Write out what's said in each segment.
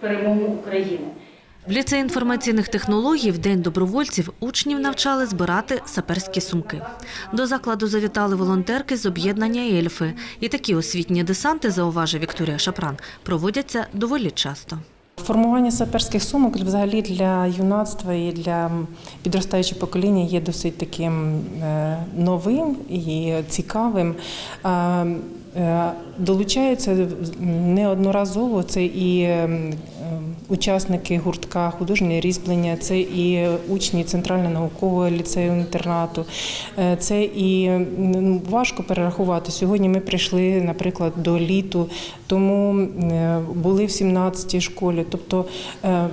перемогу України. В ліцеї інформаційних технологій в День добровольців учнів навчали збирати саперські сумки. До закладу завітали волонтерки з об'єднання «Ельфи». І такі освітні десанти, зауважує Вікторія Шапран, проводяться доволі часто. Формування саперських сумок взагалі для юнацтва і для підростаючого покоління є досить таким е, новим і цікавим. Е, Долучаються неодноразово це і учасники гуртка художнє різьблення, це і учні центрально наукового ліцею інтернату. Е, Це і важко перерахувати. Сьогодні ми прийшли, наприклад, до літу, тому е, були в 17-й школі. Тобто е,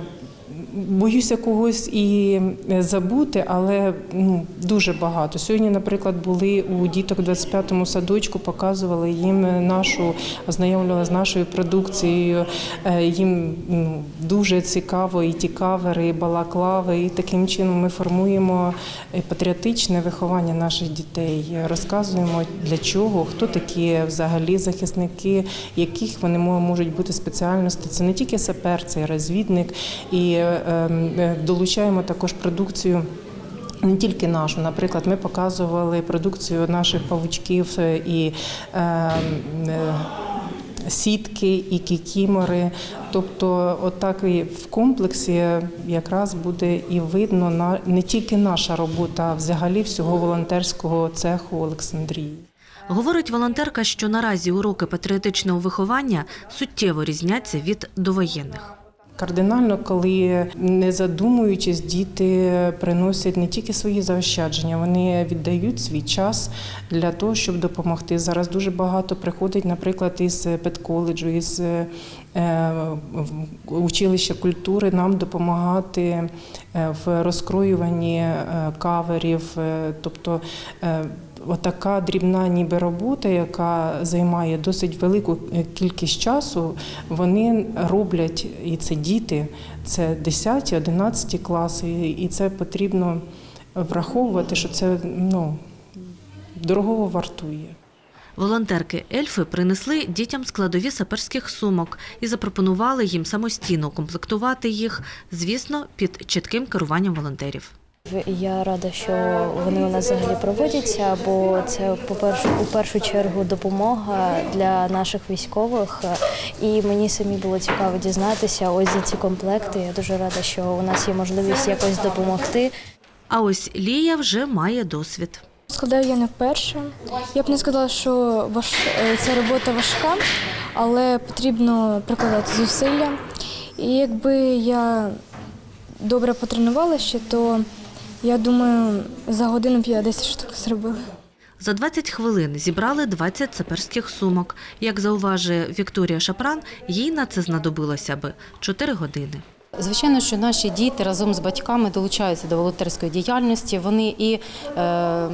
боюся когось і е, забути, але ну, дуже багато. Сьогодні, наприклад, були у діток 25-му садочку, показували їм нашу, ознайомлювали з нашою продукцією. Е, Їм ну, дуже цікаво і ті кавери, і балаклави. І таким чином ми формуємо е, патріотичне виховання наших дітей. Розказуємо для чого, хто такі взагалі захисники, яких вони можуть бути спеціальності. Це не тільки сапер, це і розвідник. І долучаємо також продукцію. Не тільки нашу, наприклад, ми показували продукцію наших павучків е, і е, е, сітки, і кікімори. Тобто, отак і в комплексі якраз буде і видно на не тільки наша робота, а взагалі всього волонтерського цеху Олександрії. Говорить волонтерка, що наразі уроки патріотичного виховання суттєво різняться від довоєнних. Кардинально, коли не задумуючись, діти приносять не тільки свої заощадження, вони віддають свій час для того, щоб допомогти. Зараз дуже багато приходить, наприклад, із педколеджу, із е, училища культури нам допомагати е, в розкроюванні е, каверів, тобто. Отака дрібна ніби робота, яка займає досить велику е, кількість часу, вони роблять, і це діти, це 10, 11 класи, і це потрібно враховувати, що це ну, дорого вартує. Волонтерки Ельфи принесли дітям складові саперських сумок і запропонували їм самостійно комплектувати їх, звісно, під чітким керуванням волонтерів. Я рада, що вони у нас взагалі проводяться, бо це по-перше, у першу чергу допомога для наших військових. І мені самі було цікаво дізнатися ось за ці комплекти. Я дуже рада, що у нас є можливість якось допомогти. А ось Лія вже має досвід. Складаю я не вперше. Я б не сказала, що важ... е, ця робота важка, але потрібно прикладати зусилля. І якби я добре потренувалася, то я думаю, за годину б я 10 штук зробила. За 20 хвилин зібрали 20 саперських сумок. Як зауважує Вікторія Шапран, їй на це знадобилося би 4 години. Звичайно, що наші діти разом з батьками долучаються до волонтерської діяльності. Вони і е, е,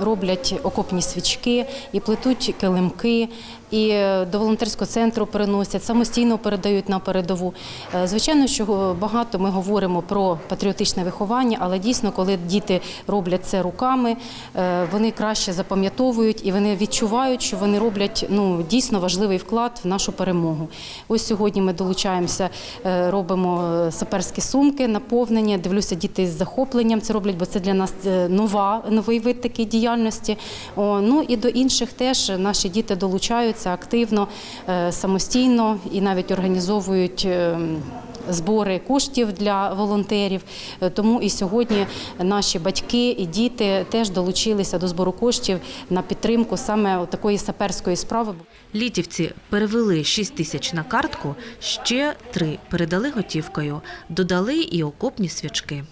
роблять окопні свічки, і плетуть килимки, і е, до волонтерського центру переносять, самостійно передають на передову. Е, Звичайно, що багато ми говоримо про патріотичне виховання, але дійсно, коли діти роблять це руками, вони краще запам'ятовують і вони відчувають, що вони роблять ну дійсно важливий вклад в нашу перемогу. Ось сьогодні ми долучаємося, робимо е, саперські сумки, наповнення. Дивлюся, діти з захопленням це роблять, бо це для нас е, нова новий вид такої діяльності. О, ну і до інших теж наші діти долучаються активно, е, самостійно і навіть організовують. Збори коштів для волонтерів, Е, тому і сьогодні наші батьки і діти теж долучилися до збору коштів на підтримку саме такої саперської справи. Літівці перевели 6 тисяч на картку, ще три передали готівкою, додали і окопні свічки.